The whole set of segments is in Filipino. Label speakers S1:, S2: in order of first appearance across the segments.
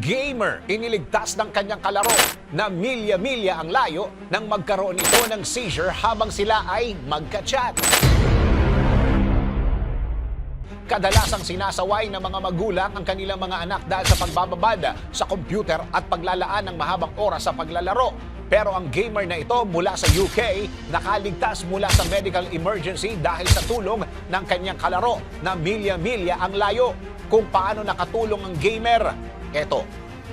S1: gamer iniligtas ng kanyang kalaro na milya-milya ang layo nang magkaroon ito ng seizure habang sila ay magka-chat. Kadalasang sinasaway ng mga magulang ang kanilang mga anak dahil sa pagbababad sa computer at paglalaan ng mahabang oras sa paglalaro. Pero ang gamer na ito mula sa UK nakaligtas mula sa medical emergency dahil sa tulong ng kanyang kalaro na milya-milya ang layo. Kung paano nakatulong ang gamer, eto.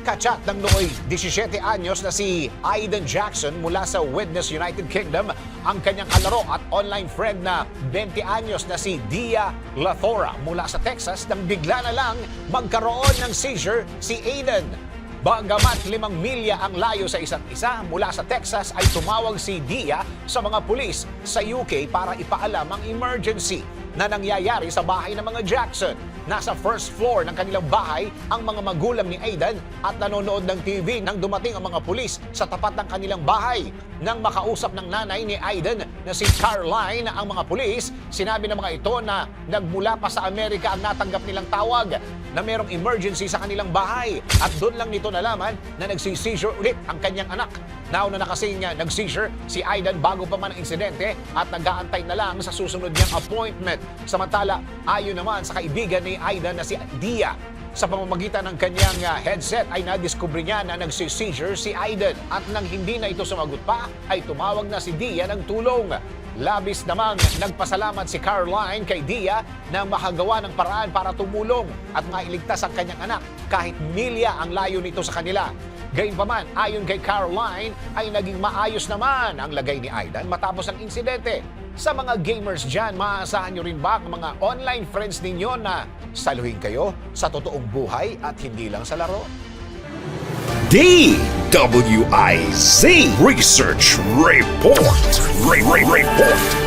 S1: Kachat ng nooy 17 anyos na si Aiden Jackson mula sa Witness United Kingdom ang kanyang kalaro at online friend na 20 anyos na si Dia Lathora mula sa Texas nang bigla na lang magkaroon ng seizure si Aiden. Bagamat limang milya ang layo sa isa't isa mula sa Texas ay tumawag si Dia sa mga pulis sa UK para ipaalam ang emergency na nangyayari sa bahay ng mga Jackson. Nasa first floor ng kanilang bahay ang mga magulang ni Aidan at nanonood ng TV nang dumating ang mga pulis sa tapat ng kanilang bahay. Nang makausap ng nanay ni Aidan na si Caroline ang mga pulis, sinabi ng mga ito na nagmula pa sa Amerika ang natanggap nilang tawag na mayroong emergency sa kanilang bahay. At doon lang nito nalaman na nagsi-seizure ulit ang kanyang anak. Nauna na kasi niya nag-seizure si Aidan bago pa man ang insidente at nag-aantay na lang sa susunod niyang appointment. Samantala, ayon naman sa kaibigan ni Aidan na si Dia, sa pamamagitan ng kanyang ah, headset ay nadiskubre niya na nagsi-seizure si Aiden at nang hindi na ito sumagot pa ay tumawag na si Dia ng tulong. Labis namang nagpasalamat si Caroline kay Dia na makagawa ng paraan para tumulong at mailigtas ang kanyang anak kahit milya ang layo nito sa kanila. Gayunpaman, ayon kay Caroline, ay naging maayos naman ang lagay ni Aidan matapos ang insidente. Sa mga gamers dyan, maaasahan nyo rin ba ang mga online friends ninyo na saluhin kayo sa totoong buhay at hindi lang sa laro?
S2: DWIZ Research Report. Re- Re- Report.